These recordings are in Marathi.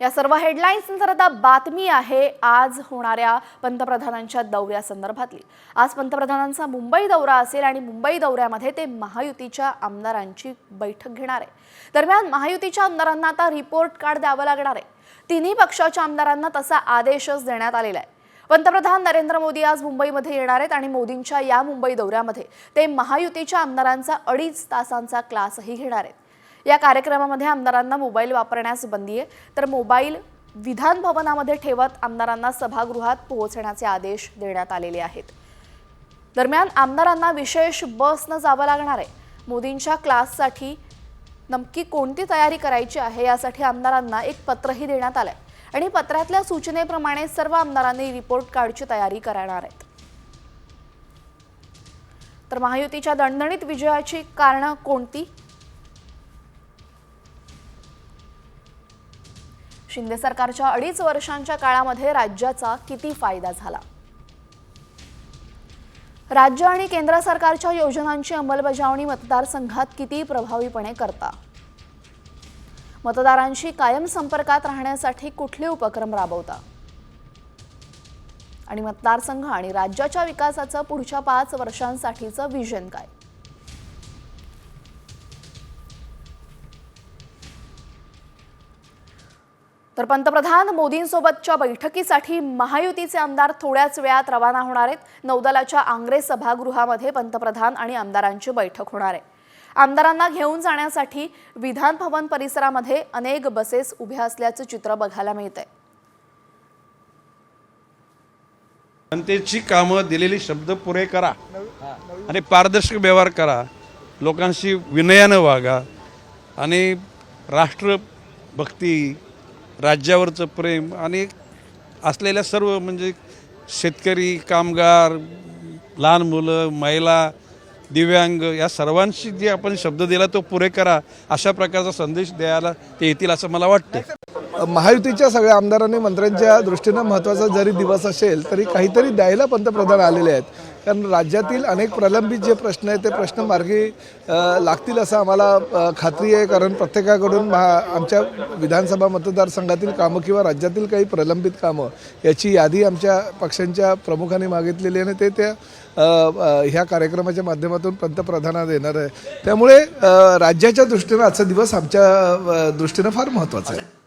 या सर्व हेडलाईन्सनंतर आता बातमी आहे. आज होणाऱ्या पंतप्रधानांच्या दौऱ्यासंदर्भातली आज पंतप्रधानांचा मुंबई दौरा असेल आणि मुंबई दौऱ्यामध्ये ते महायुतीच्या आमदारांची बैठक घेणार आहे. दरम्यान महायुतीच्या आमदारांना आता रिपोर्ट कार्ड द्यावं लागणार आहे. तिन्ही पक्षाच्या आमदारांना तसा आदेशच देण्यात आलेला आहे. पंतप्रधान नरेंद्र मोदी आज मुंबईमध्ये येणार आहेत आणि मोदींच्या या मुंबई दौऱ्यामध्ये ते महायुतीच्या आमदारांचा अडीच तासांचा क्लासही घेणार आहेत. या कार्यक्रमामध्ये आमदारांना मोबाईल वापरण्यास बंदी आहे. तर मोबाईल विधान भवनामध्ये ठेवत आमदारांना सभागृहात पोहोचण्याचे आदेश देण्यात आलेले आहेत. दरम्यान आमदारांना विशेष बसनं जावं लागणार आहे. मोदींच्या क्लाससाठी नमकी कोणती तयारी करायची आहे यासाठी आमदारांना एक पत्रही देण्यात आलं आहे आणि पत्रातल्या सूचनेप्रमाणे सर्व आमदारांनी रिपोर्ट कार्डची तयारी करणार आहेत. तर महायुतीच्या दणदणीत विजयाची कारणं कोणती? शिंदे सरकारच्या अडीच वर्षांच्या काळामध्ये राज्याचा किती फायदा झाला? राज्य आणि केंद्र सरकारच्या योजनांची अंमलबजावणी मतदारसंघात किती प्रभावीपणे करता? मतदारांशी कायम संपर्कात राहण्यासाठी कुठले उपक्रम राबवता? आणि मतदारसंघ आणि राज्याच्या विकासाचं पुढच्या पाच वर्षांसाठीचं विजन काय? तर पंतप्रधान मोदींसोबतच्या बैठकीसाठी महायुतीचे आमदार थोड्याच वेळात रवाना होणार आहेत. नौदलाच्या आंग्रे सभागृहामध्ये पंतप्रधान आणि आमदारांची बैठक होणार आहे. आमदारांना घेऊन जाण्यासाठी विधान भवन परिसरामध्ये अनेक बसेस उभ्या असल्याचं चित्र बघायला मिळतंय. जनतेची कामं दिलेली शब्द पुरे करा आणि पारदर्शक व्यवहार करा. लोकांशी विनयानं वागा आणि राष्ट्रभक्ती राज्यावरचं प्रेम आणि असलेल्या सर्व म्हणजे शेतकरी कामगार लहान मुलं महिला दिव्यांग या सर्वांशी जे आपण शब्द दिला तो पुरे करा अशा प्रकारचा संदेश द्यायला ते येतील असं मला वाटतं महायुतीच्या सगळ्या आमदारांनी मंत्र्यांच्या दृष्टीनं महत्त्वाचा जरी दिवस असेल तरी काहीतरी द्यायला पंतप्रधान आलेले आहेत. कारण राज्यातील अनेक प्रलंबित जे प्रश्न आहेत ते प्रश्न मार्गी लागतील असं आम्हाला खात्री आहे. कारण प्रत्येकाकडून महा आमच्या विधानसभा मतदारसंघातील कामं किंवा राज्यातील काही प्रलंबित कामं याची यादी आमच्या पक्षांच्या प्रमुखांनी मागितलेली आहे आणि ते त्या ह्या कार्यक्रमाच्या माध्यमातून पंतप्रधानांना देणार आहे. त्यामुळे राज्याच्या दृष्टीनं आजचा दिवस आमच्या दृष्टीनं फार महत्त्वाचा आहे.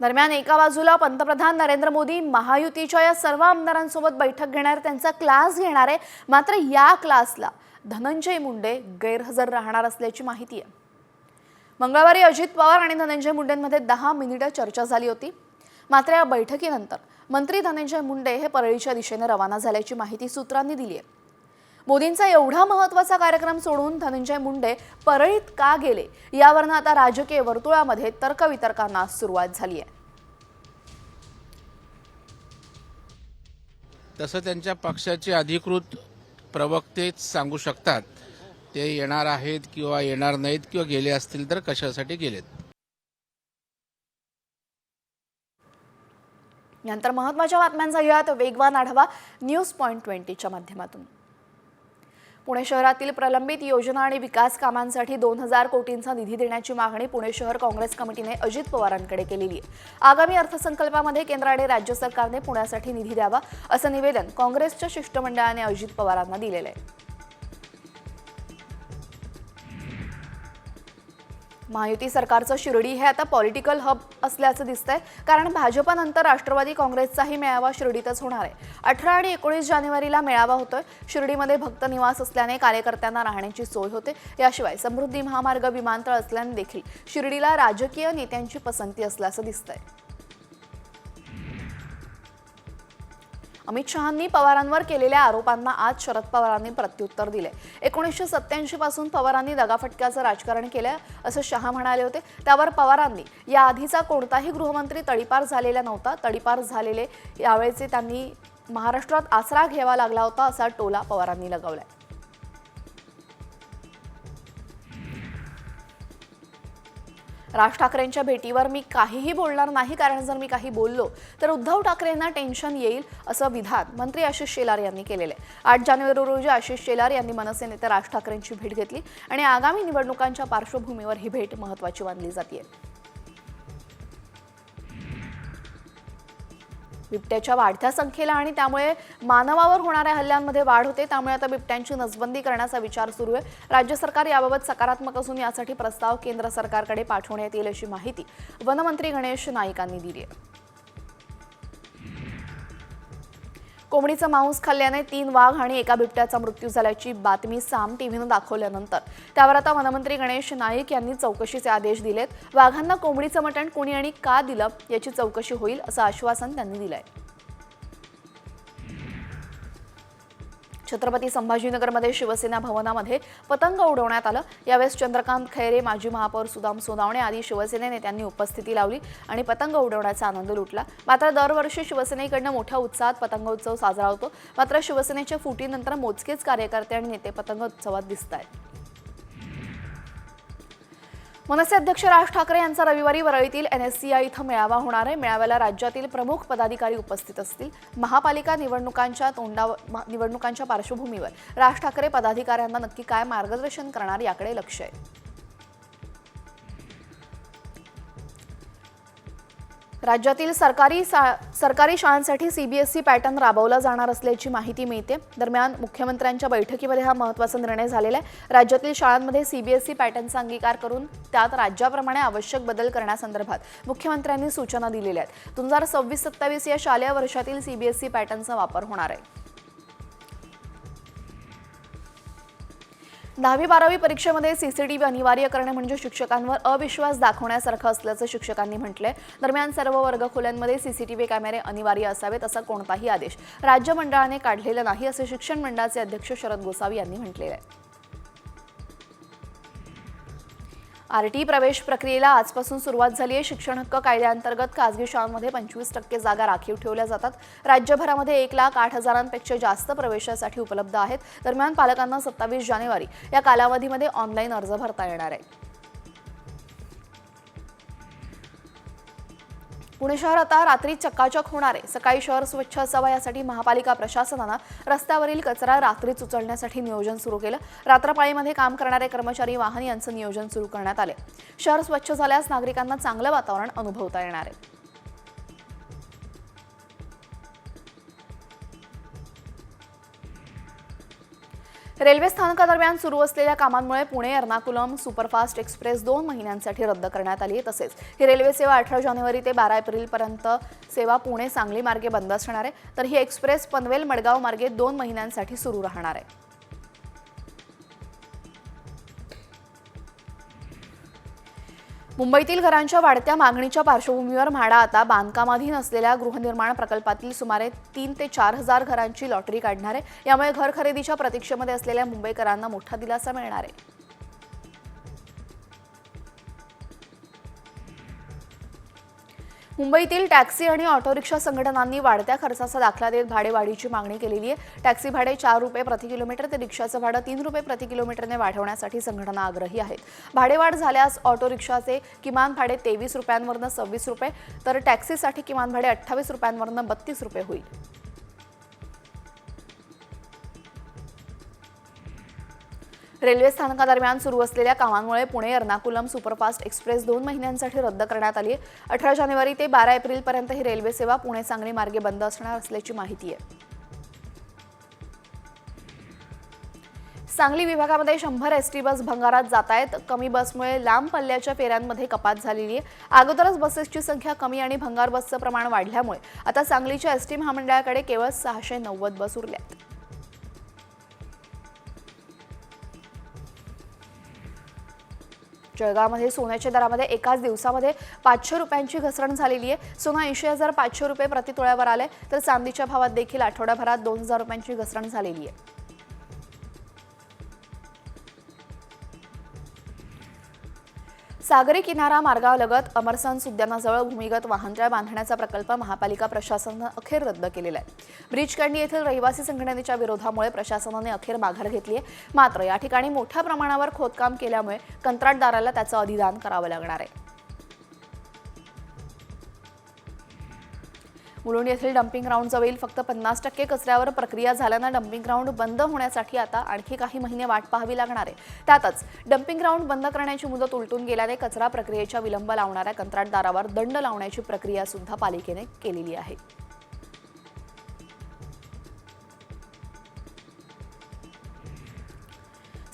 दरम्यान एका बाजूला पंतप्रधान नरेंद्र मोदी महायुतीच्या या सर्व आमदारांसोबत बैठक घेणार त्यांचा क्लास घेणार आहे. मात्र या क्लासला धनंजय मुंडे गैरहजर राहणार असल्याची माहिती आहे. मंगळवारी अजित पवार आणि धनंजय मुंडेंमध्ये दहा मिनिटं चर्चा झाली होती. मात्र या बैठकीनंतर मंत्री धनंजय मुंडे हे परळीच्या दिशेने रवाना झाल्याची माहिती सूत्रांनी दिली आहे. मोदींचा एवढा महत्त्वाचा कार्यक्रम सोडून धनंजय मुंडे परळीत का गेले? यावरनं आता राजकीय वर्तुळामध्ये तर्कवितर्कांना सुरुवात झाली आहे तसं त्यांच्या पक्षाचे अधिकृत प्रवक्तेच सांगू शकतात ते येणार आहेत किंवा येणार नाहीत किंवा गेले असतील तर कशासाठी गेलेत? यानंतर महत्त्वाच्या बातम्यांचा घेऊयात वेगवान आढावा न्यूज पॉईंट ट्वेंटीच्या माध्यमातून. पुणे शहरातील प्रलंबित योजना आणि विकास कामांसाठी दोन हजार कोटींचा निधी देण्याची मागणी पुणे शहर काँग्रेस कमिटीने अजित पवारांकडे केलेली आहे. आगामी अर्थसंकल्पामध्ये केंद्र आणि राज्य सरकारने पुण्यासाठी निधी द्यावा असं निवेदन काँग्रेसच्या शिष्टमंडळाने अजित पवारांना दिलेलं आहे. महायुती सरकारचं शिर्डी हे आता पॉलिटिकल हब असल्याचं दिसतंय. कारण भाजपानंतर राष्ट्रवादी काँग्रेसचाही मेळावा शिर्डीतच होणार आहे. अठरा आणि एकोणीस जानेवारीला मेळावा होतोय. शिर्डीमध्ये भक्त निवास असल्याने कार्यकर्त्यांना राहण्याची सोय होते. याशिवाय समृद्धी महामार्ग विमानतळ असल्याने देखील शिर्डीला राजकीय नेत्यांची पसंती असल्याचं दिसतंय. अमित शहांनी पवारांवर केलेल्या आरोपांना आज शरद पवारांनी प्रत्युत्तर दिले. एकोणीसशे सत्याऐंशी पासून पवारांनी दगाफटक्याचं राजकारण केलं असं शहा म्हणाले होते. त्यावर पवारांनी या आधीचा कोणताही गृहमंत्री तडीपार झालेला नव्हता. तडीपार झालेले यावेळेचे त्यांनी महाराष्ट्रात आसरा घ्यावा लागला होता असा टोला पवारांनी लगावलाय. राज ठाकरेंच्या भेटीवर मी काहीही बोलणार नाही कारण जर मी काही बोललो तर उद्धव ठाकरेंना टेन्शन येईल असं विधान मंत्री आशिष शेलार यांनी केलेलं आहे. आठ जानेवारी रोजी आशिष शेलार यांनी मनसे नेते राज ठाकरेंची भेट घेतली आणि आगामी निवडणुकांच्या पार्श्वभूमीवर ही भेट महत्वाची मानली जाते बिबट्याच्या वाढत्या संख्येला आणि त्यामुळे मानवावर होणाऱ्या हल्ल्यांमध्ये वाढ होते. त्यामुळे आता बिबट्यांची नसबंदी करण्याचा विचार सुरू आहे. राज्य सरकार याबाबत सकारात्मक असून यासाठी प्रस्ताव केंद्र सरकारकडे पाठवण्यात येईल अशी माहिती वनमंत्री गणेश नाईकांनी दिली आहे. कोंबडीचं मांस खाल्ल्याने तीन वाघ आणि एका बिबट्याचा मृत्यू झाल्याची बातमी साम टीव्हीनं दाखवल्यानंतर. त्यावर आता वनमंत्री गणेश नाईक यांनी चौकशीचे आदेश दिलेत. वाघांना कोंबडीचं मटण कोणी आणि का दिलं याची चौकशी होईल असं आश्वासन त्यांनी दिलंय. छत्रपती संभाजीनगरमध्ये शिवसेना भवनामध्ये पतंग उडवण्यात आलं. यावेळेस चंद्रकांत खैरे माजी महापौर सुदाम सोनावणे आदी शिवसेने नेत्यांनी उपस्थिती लावली आणि पतंग उडवण्याचा आनंद लुटला. मात्र दरवर्षी शिवसेनेकडनं मोठ्या उत्साहात पतंग उत्सव साजरा होतो. मात्र शिवसेनेच्या फुटीनंतर मोजकेच कार्यकर्ते आणि नेते पतंग उत्सवात दिसत आहेत मनसे अध्यक्ष राज ठाकरे यांचा रविवारी वरळीतील एनएससीआय इथं मेळावा होणार आहे. मेळाव्याला राज्यातील प्रमुख पदाधिकारी उपस्थित असतील. महापालिका निवडणुकांच्या तोंडा निवडणुकांच्या पार्श्वभूमीवर राज ठाकरे पदाधिकाऱ्यांना नक्की काय मार्गदर्शन करणार याकडे लक्ष आहे. राज्यातील सरकारी सा- सरकारी शाळांसाठी सीबीएसई पॅटर्न राबवला जाणार असल्याची माहिती मिळते. दरम्यान मुख्यमंत्र्यांच्या बैठकीमध्ये हा महत्त्वाचा निर्णय झालेला आहे. राज्यातील शाळांमध्ये सीबीएसई पॅटर्नचा अंगीकार करून त्यात राज्याप्रमाणे आवश्यक बदल करण्यासंदर्भात मुख्यमंत्र्यांनी सूचना दिलेल्या आहेत. दोन हजार सव्वीस सत्तावीस या शालेय वर्षातील सीबीएसई पॅटर्नचा वापर होणार आहे. दहावी बारावी परीक्षेमध्ये सीसीटीव्ही अनिवार्य करणे म्हणजे शिक्षकांवर अविश्वास दाखवण्यासारखं असल्याचं शिक्षकांनी म्हटलंय. दरम्यान सर्व वर्गखोल्यांमध्ये सीसीटीव्ही कॅमेरे अनिवार्य असावेत असा कोणताही आदेश राज्य मंडळाने काढलेला नाही असे शिक्षण मंडळाचे अध्यक्ष शरद गोसावी यांनी म्हटलेलं आहे. आरटी प्रवेश प्रक्रियेला आजपासून सुरुवात झाली आहे. शिक्षण हक्क कायद्याअंतर्गत खासगी शाळांमध्ये पंचवीस टक्के जागा राखीव ठेवल्या जातात. राज्यभरामध्ये एक लाख आठ हजारांपेक्षा जास्त प्रवेशासाठी उपलब्ध आहेत. दरम्यान पालकांना सत्तावीस जानेवारी या कालावधीमध्ये ऑनलाईन अर्ज भरता येणार आहे. पुणे शहर आता रात्री चकाचक होणार आहे. सकाळी शहर स्वच्छ असावं यासाठी महापालिका प्रशासनानं रस्त्यावरील कचरा रात्रीच उचलण्यासाठी नियोजन सुरू केलं. रात्रपाळीमध्ये काम करणारे कर्मचारी वाहन यांचं नियोजन सुरू करण्यात आले. शहर स्वच्छ झाल्यास नागरिकांना चांगलं वातावरण अनुभवता येणार आहे. रेल्वे स्थानकादरम्यान सुरू असलेल्या कामांमुळे पुणे एर्नाकुलम सुपरफास्ट एक्सप्रेस दोन महिन्यांसाठी रद्द करण्यात आली आहे. तसेच ही रेल्वे सेवा अठरा जानेवारी ते बारा एप्रिलपर्यंत सेवा पुणे सांगली मार्गे बंद असणार आहे. तर ही एक्सप्रेस पनवेल मडगाव मार्गे दोन महिन्यांसाठी सुरू राहणार आहे. मुंबईतील घरांच्या वाढत्या मागणीच्या पार्श्वभूमीवर म्हाडा आता बांधकामाधीन असलेल्या गृहनिर्माण प्रकल्पातील सुमारे तीन ते चार हजार घरांची लॉटरी काढणार आहे. यामुळे घर खरेदीच्या प्रतीक्षेमध्ये असलेल्या मुंबईकरांना मोठा दिलासा मिळणार आहे. मुंबईतील टॅक्सी आणि ऑटोरिक्षा संघटनांनी वाढत्या खर्चाचा दाखला देत भाडेवाढीची मागणी केलेली आहे. टॅक्सी भाडे चार रुपये प्रति किलोमीटर ते रिक्षाचं भाडं तीन रुपये प्रति किलोमीटरने वाढवण्यासाठी संघटना आग्रही आहेत. भाडेवाढ झाल्यास ऑटो रिक्षाचे किमान भाडे तेवीस रुपयांवरनं सव्वीस रुपये तर टॅक्सीसाठी किमान भाडे अठ्ठावीस रुपयांवरनं बत्तीस रुपये होईल. रेल्वे स्थानकादरम्यान सुरू असलेल्या कामांमुळे पुणे एर्नाकुलम सुपरफास्ट एक्सप्रेस दोन महिन्यांसाठी रद्द करण्यात आली आहे. अठरा जानेवारी ते बारा एप्रिलपर्यंत ही रेल्वे सेवा पुणे सांगली मार्गे बंद असणार असल्याची माहिती आहे. सांगली विभागामध्ये शंभर एस टी बस भंगारात जात आहेत. कमी बसमुळे लांब पल्ल्याच्या फेऱ्यांमध्ये कपात झालेली आहे. अगोदरच बसेसची संख्या कमी आणि भंगार बसचं प्रमाण वाढल्यामुळे आता सांगलीच्या एस टी महामंडळाकडे केवळ सहाशे नव्वद बस उरल्या जळगावमध्ये सोन्याच्या दरामध्ये एकाच दिवसामध्ये पाचशे रुपयांची घसरण झालेली आहे. सोनं ऐंशी हजार पाचशे रुपये प्रतितोळ्यावर आले तर चांदीच्या भावात देखील आठवड्याभरात दोन हजार रुपयांची घसरण झालेली आहे. सागरी किनारा मार्गालगत अमरसन्स उद्यानाजवळ भूमिगत वाहनतळ बांधण्याचा प्रकल्प महापालिका प्रशासनानं अखेर रद्द केलेला आहे. ब्रिजकंडी येथील रहिवासी संघटनेच्या विरोधामुळे प्रशासनाने अखेर माघार घेतली आहे मात्र या ठिकाणी मोठ्या प्रमाणावर खोदकाम केल्यामुळे कंत्राटदाराला त्याचं अधिदान करावं लागणार आहे. मुलुंड येथील डम्पिंग ग्राउंडजवळील फक्त पन्नास टक्के कचऱ्यावर प्रक्रिया झाल्यानं डम्पिंग ग्राउंड बंद होण्यासाठी आता आणखी काही महिने वाट पाहावी लागणार आहे. त्यातच डम्पिंग ग्राउंड बंद करण्याची मुदत उलटून गेल्याने कचरा प्रक्रियेच्या विलंब लावणाऱ्या कंत्राटदारावर दंड लावण्याची प्रक्रिया सुद्धा पालिकेने केलेली आहे.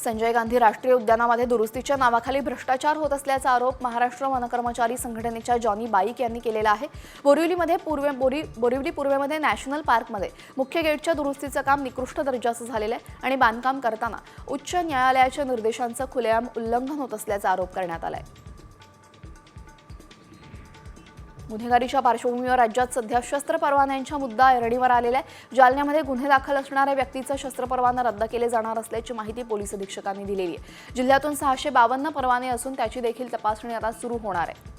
संजय गांधी राष्ट्रीय उद्यानामध्ये दुरुस्तीच्या नावाखाली भ्रष्टाचार होत असल्याचा आरोप महाराष्ट्र वनकर्मचारी संघटनेच्या जॉनी बाईक यांनी केलेला आहे. बोरिवलीमध्ये पूर्वे बोरी बोरिवली पूर्वेमध्ये नॅशनल पार्कमध्ये मुख्य गेटच्या दुरुस्तीचं काम निकृष्ट दर्जाचं झालेलं आहे आणि बांधकाम करताना उच्च न्यायालयाच्या निर्देशांचं खुलेआम उल्लंघन होत असल्याचा आरोप करण्यात आला आहे गुन्हेगारीच्या पार्श्वभूमीवर राज्यात सध्या शस्त्र परवान्यांच्या मुद्दा ऐरणीवर आलेला आहे जालन्यामध्ये गुन्हे दाखल असणाऱ्या व्यक्तीचं शस्त्र परवाना रद्द केले जाणार असल्याची माहिती पोलीस अधीक्षकांनी दिलेली आहे. जिल्ह्यातून सहाशे बावन्न परवाने असून त्याची देखील तपासणी आता सुरू होणार आहे.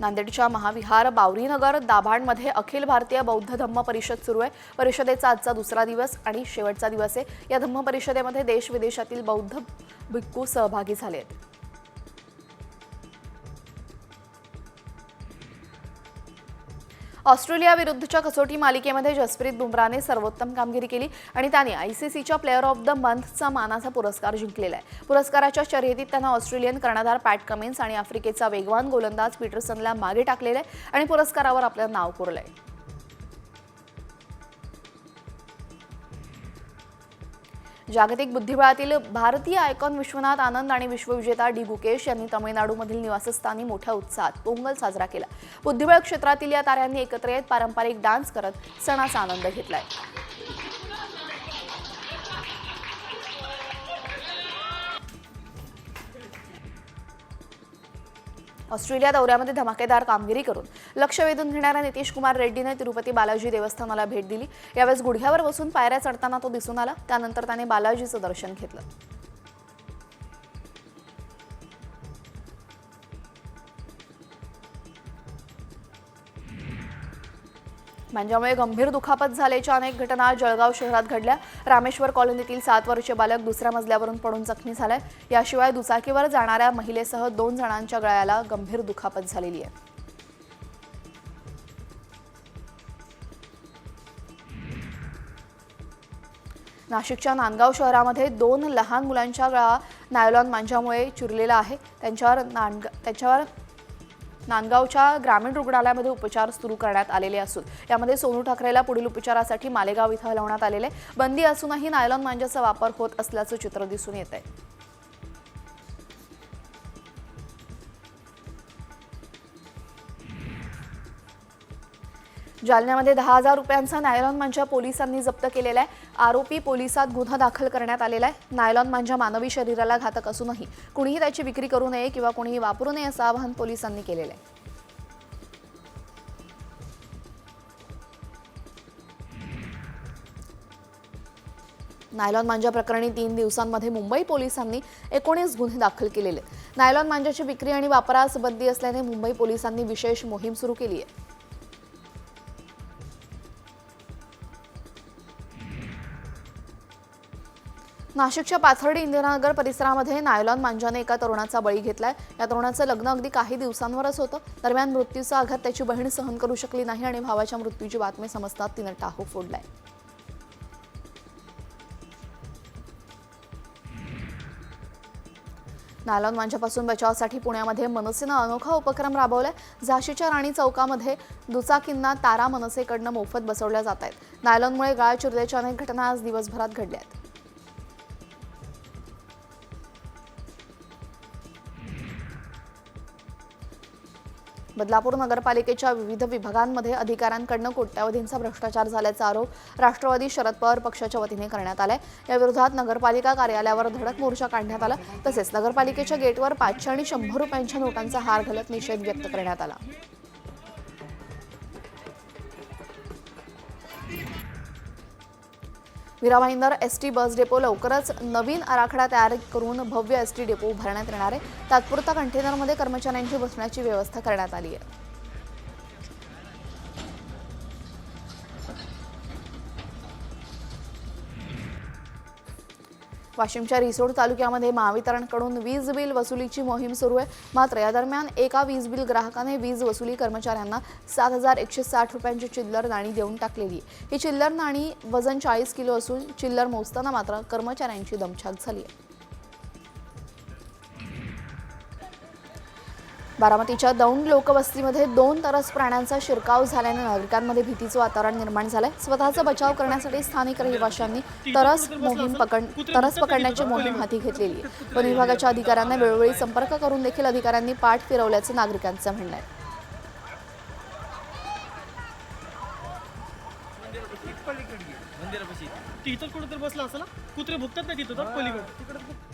नांदेडच्या महाविहार बावरीनगर दाभाडमध्ये अखिल भारतीय बौद्ध धम्म परिषद सुरू आहे. परिषदेचा आजचा दुसरा दिवस आणि शेवटचा दिवस आहे. या धम्म परिषदेमध्ये देश विदेशातील बौद्ध भिक्खू सहभागी झाले आहेत. ऑस्ट्रेलिया विरुद्धच्या कसोटी मालिकेमध्ये जसप्रीत बुमराने सर्वोत्तम कामगिरी केली आणि त्याने आय सी सीच्या प्लेअर ऑफ द मंथचा मानाचा पुरस्कार जिंकलेला आहे. पुरस्काराच्या शर्यतीत त्यांना ऑस्ट्रेलियन कर्णधार पॅट कमिन्स आणि आफ्रिकेचा वेगवान गोलंदाज पीटरसनला मागे टाकलेला आहे आणि पुरस्कारावर आपलं नाव कोरलंय. जागतिक बुद्धिबळातील भारतीय आयकॉन विश्वनाथ आनंद आणि विश्वविजेता डी गुकेश यांनी तमिळनाडूमधील निवासस्थानी मोठ्या उत्साहात पोंगल साजरा केला. बुद्धिबळ क्षेत्रातील या ताऱ्यांनी एकत्र येत पारंपरिक डान्स करत सणाचा आनंद घेतलाय. ऑस्ट्रेलिया दौऱ्यामध्ये धमाकेदार कामगिरी करून लक्ष वेधून घेणाऱ्या नितीश कुमार रेड्डीने तिरुपती बालाजी देवस्थानाला भेट दिली. यावेळेस गुडघ्यावर बसून पायऱ्या चढताना तो दिसून आला. त्यानंतर त्याने बालाजीचं दर्शन घेतलं. मांज्यामुळे गंभीर दुखापत झाल्याच्या अनेक घटना जळगाव शहरात घडल्या. रामेश्वर कॉलनीतील सात वर्षीय बालक दुसऱ्या मजल्यावरून पडून जखमी झालाय. याशिवाय दुचाकीवर जाणाऱ्या महिलेसह दोन जणांच्या गळ्याला गंभीर दुखापत झालेली आहे. नाशिकच्या नांदगाव शहरामध्ये दोन लहान मुलांच्या गळा नायलॉन मांजामुळे चुरलेला आहे त्यांच्यावर नांदग त्यांच्यावर नांदगावच्या ग्रामीण रुग्णालयामध्ये उपचार सुरू करण्यात आलेले असून यामध्ये सोनू ठाकरेला पुढील उपचारासाठी मालेगाव इथं हलवण्यात आलेले आहे. बंदी असूनही नायलॉन मांजाचा वापर होत असल्याचं चित्र दिसून येत आहे जालन्यामध्ये दहा हजार रुपयांचा नायलॉन मांजा पोलिसांनी जप्त केलेला आहे. आरोपी पोलिसात गुन्हा दाखल करण्यात आलेला आहे. नायलॉन मांजा मानवी शरीराला घातक असूनही कुणीही त्याची विक्री करू नये किंवा कुणीही वापरू नये असं आवाहन पोलिसांनी केलेलं आहे. नायलॉन मांजा प्रकरणी तीन दिवसांमध्ये मुंबई पोलिसांनी एकोणीस गुन्हे दाखल केलेले नायलॉन मांजाची विक्री आणि वापरास बंदी असल्याने मुंबई पोलिसांनी विशेष मोहीम सुरू केली आहे. नाशिकच्या पाथर्डी इंदिरानगर परिसरामध्ये नायलॉन मांजाने एका तरुणाचा बळी घेतलाय. या तरुणाचं लग्न अगदी काही दिवसांवरच होतं. दरम्यान मृत्यूचा आघात त्याची बहीण सहन करू शकली नाही आणि भावाच्या मृत्यूची बातमी समजतात तिनं टाहू फोडलाय. नायलॉन मांजापासून बचावासाठी पुण्यामध्ये मनसेनं अनोखा उपक्रम राबवलाय. झाशीच्या राणी चौकामध्ये दुचाकींना तारा मनसेकडनं मोफत बसवल्या जात आहेत. नायलॉनमुळे गाळ चिरल्याच्या अनेक घटना आज दिवसभरात घडल्या आहेत. बदलापूर नगरपालिकेच्या विविध विभागांमध्ये अधिकाऱ्यांकडनं कोट्यावधींचा भ्रष्टाचार झाल्याचा आरोप राष्ट्रवादी शरद पवार पक्षाच्या वतीने करण्यात आलाय. याविरोधात नगरपालिका कार्यालयावर धडक मोर्चा काढण्यात आला तसेच नगरपालिकेच्या गेटवर पाचशे आणि शंभर रुपयांच्या नोटांचा हार घालत निषेध व्यक्त करण्यात आला. Mira Bhayandar S T bus depot लवकरच नवीन आराखडा तयार करून भव्य एस टी डेपो उभारण्यात येणार आहे. तात्पुरता कंटेनरमध्ये कर्मचाऱ्यांची बसण्याची व्यवस्था करण्यात आली आहे. वाशिमच्या रिसोड तालुक्यामध्ये महावितरणकडून वीज बिल वसुलीची मोहीम सुरू आहे. मात्र या दरम्यान एका वीज बिल ग्राहकाने वीज वसुली कर्मचाऱ्यांना सात हजार एकशे साठ रुपयांची चिल्लर नाणी देऊन टाकलेली आहे. ही चिल्लर नाणी वजन चाळीस किलो असून चिल्लर मोजताना मात्र कर्मचाऱ्यांची दमछाक झाली आहे. बारामतीच्या दौंड लोकवस्तीमध्ये दोन तरस प्राण्यांचा शिरकाव झाल्याने नागरिकांमध्ये भीतीचं वातावरण निर्माण झालंय. स्वतःचा बचाव करण्यासाठी स्थानिक रहिवाशांनी तरस मोहीम पकड तरस पकडण्याची मोहीम हाती घेतलेली आहे. वन विभागाच्या अधिकाऱ्यांना वेळोवेळी संपर्क करून देखील अधिकाऱ्यांनी पाठ फिरवल्याचं नागरिकांचं म्हणणं आहे. तिथं कुठं बसला असेल ना? कुत्रे भुकतात ना तिथं पलीकडे. तिकडे